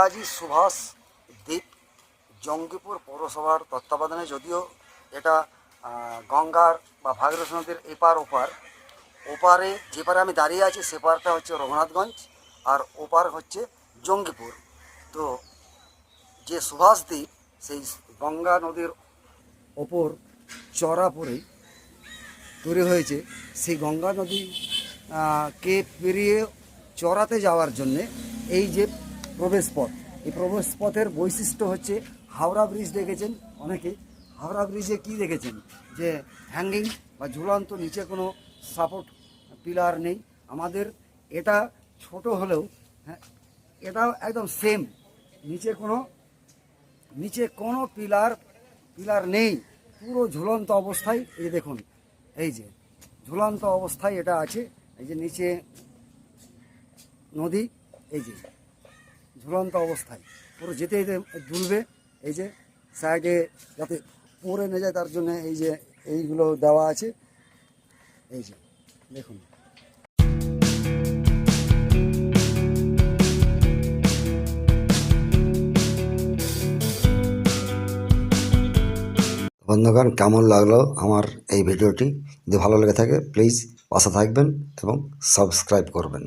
নেতাজি সুভাষ দ্বীপ জঙ্গিপুর পৌরসভার তত্ত্বাবধানে যদিও এটা গঙ্গার বা ভাগীরথী নদীর এপার ওপার, ওপারে যে পারে আমি দাঁড়িয়ে আছি সে পারটা হচ্ছে রঘুনাথগঞ্জ আর ওপার হচ্ছে জঙ্গিপুর। তো যে সুভাষ দ্বীপ সেই গঙ্গা নদীর ওপর পড়েই তৈরি হয়েছে, সেই গঙ্গা নদী কে পেরিয়ে চড়াতে যাওয়ার জন্যে এই যে প্রবেশ পথ এই প্রবেশ পথের বৈশিষ্ট্য হচ্ছে হাওড়া ব্রিজ দেখেছেন অনেকে। হাওড়া ব্রিজে কি দেখেছেন? যে হ্যাঙ্গিং বা ঝুলন্ত নিচে কোনো সাপোর্ট পিলার নেই। আমাদের এটা ছোট হলেও হ্যাঁ এটাও একদম সেম নিচে কোনো নিচে কোনো পিলার পিলার নেই। পুরো ঝুলন্ত অবস্থায়, এই দেখুন, এই যে ঝুলন্ত অবস্থায় এটা আছে। এই যে নিচে নদী, এই যে ঝুলন্ত অবস্থায়। পুরো যেতে যেতে দুলবে এই যে সাইডে যাতে পরে না যায়, তার জন্য এই যে এইগুলো দেওয়া আছে। এই যে, দেখুন। বন্ধুগণ, কেমন লাগল আমার এই ভিডিওটি? যদি ভালো লেগে থাকে প্লিজ পাশে থাকবেন এবং সাবস্ক্রাইব করবেন।